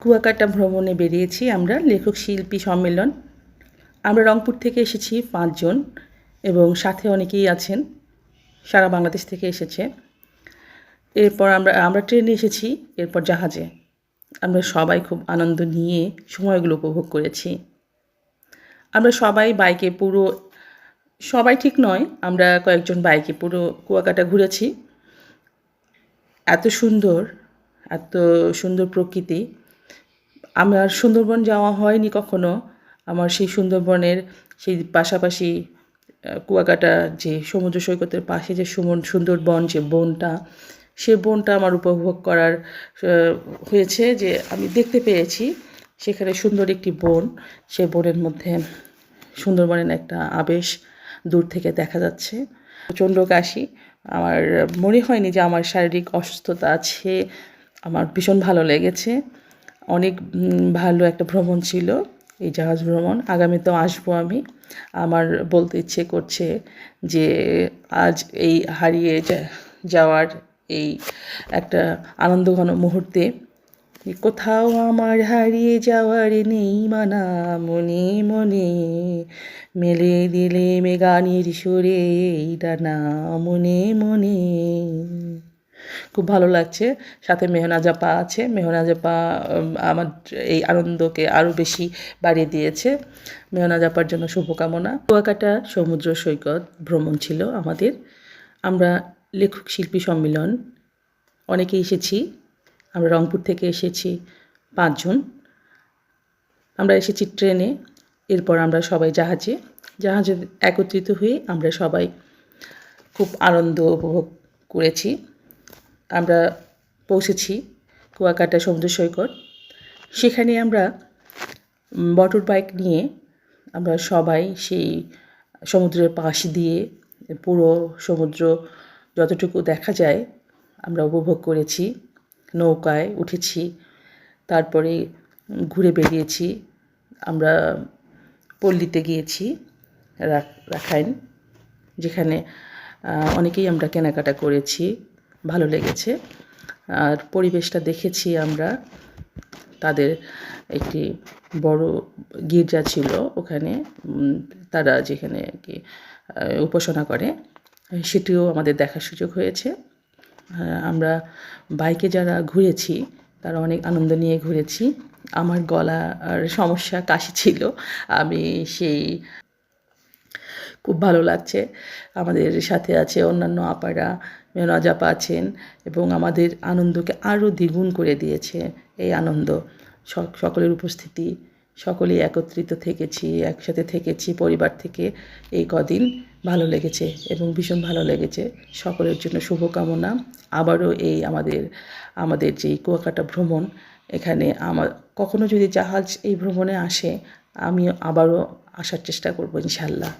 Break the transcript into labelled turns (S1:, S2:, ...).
S1: কুয়াকাটা ভ্রমণে বেরিয়েছি আমরা লেখক শিল্পী সম্মেলন। আমরা রংপুর থেকে এসেছি পাঁচজন এবং সাথে অনেকেই আছেন, সারা বাংলাদেশ থেকে এসেছে। এরপর আমরা আমরা ট্রেনে এসেছি, এরপর জাহাজে। আমরা সবাই খুব আনন্দ নিয়ে সময়গুলো উপভোগ করেছি। আমরা সবাই বাইকে পুরো, সবাই ঠিক নয়, আমরা কয়েকজন বাইকে পুরো কুয়াকাটা ঘুরেছি। এত সুন্দর এত সুন্দর প্রকৃতি। আমার সুন্দরবন যাওয়া হয়নি কখনো। আমার সেই সুন্দরবনের সেই পাশাপাশি কুয়াকাটা যে সমুদ্র সৈকতের পাশে যে সুমন, সুন্দরবন যে বনটা, সে বনটা আমার উপভোগ করার হয়েছে যে আমি দেখতে পেয়েছি। সেখানে সুন্দর একটি বন, সে বনের মধ্যে সুন্দরবনের একটা আবেশ দূর থেকে দেখা যাচ্ছে। প্রচণ্ড কাশি। আমার মনে হয়নি যে আমার শারীরিক অসুস্থতা আছে। আমার ভীষণ ভালো লেগেছে। অনেক ভালো একটা ভ্রমণ ছিল, এই জাহাজ ভ্রমণ। আগামীতেও আসব আমি। আমার বলতে ইচ্ছে করছে যে আজ এই হারিয়ে যাওয়ার এই একটা আনন্দঘন মুহূর্তে কোথাও আমার হারিয়ে যাওয়ার নেই মানা, মনে মনে মেলে দিলে মেগানির সুরে এই ডানা মনে মনে খুব ভালো লাগছে। সাথে মেহনা জাপা আছে। মেহনা জাপা উম, আমার এই আনন্দকে আরও বেশি বাড়িয়ে দিয়েছে। মেহনা জাপার জন্য শুভকামনা। কুয়াকাটা সমুদ্র সৈকত ভ্রমণ ছিল আমাদের। আমরা লেখক শিল্পী সম্মেলন অনেকে এসেছি। আমরা রংপুর থেকে এসেছি পাঁচজন। আমরা এসেছি ট্রেনে। এরপর আমরা সবাই জাহাজে। জাহাজে একত্রিত হয়ে আমরা সবাই খুব আনন্দ উপভোগ করেছি। আমরা পৌঁছেছি কুয়াকাটা সমুদ্র সৈকত। সেখানে আমরা মোটর বাইক নিয়ে আমরা সবাই সেই সমুদ্রের পাশ দিয়ে পুরো সমুদ্র যতটুকু দেখা যায় আমরা উপভোগ করেছি। নৌকায় উঠেছি, তারপরে ঘুরে বেরিয়েছি, আমরা পল্লীতে গিয়েছি রাখাইন, যেখানে অনেকেই আমরা কেনাকাটা করেছি। ভালো লেগেছে। আর পরিবেশটা দেখেছি আমরা। তাদের একটি বড় গির্জা ছিল ওখানে। তারা যেখানে কি উপাসনা করে, সেটিও আমাদের দেখার সুযোগ হয়েছে। আমরা বাইকে যারা ঘুরেছি, তারা অনেক আনন্দ নিয়ে ঘুরেছি। আমার গলা আর সমস্যা কাশি ছিল। আমি সেই খুব ভালো লাগছে। আমাদের সাথে আছে অন্যান্য আপারা। মেনাজাপা আছেন এবং আমাদের আনন্দকে আরও দ্বিগুণ করে দিয়েছে এই আনন্দ। সকলের উপস্থিতি, সকলেই একত্রিত থেকেছি, একসাথে থেকেছি, পরিবার থেকে এই কদিন ভালো লেগেছে এবং ভীষণ ভালো লেগেছে। সকলের জন্য শুভকামনা। আবারও এই আমাদের আমাদের যেই কুয়াকাটা ভ্রমণ, এখানে আমার কখনো যদি জাহাজ এই ভ্রমণে আসে আমি আবারও আসার চেষ্টা করব ইনশাল্লাহ।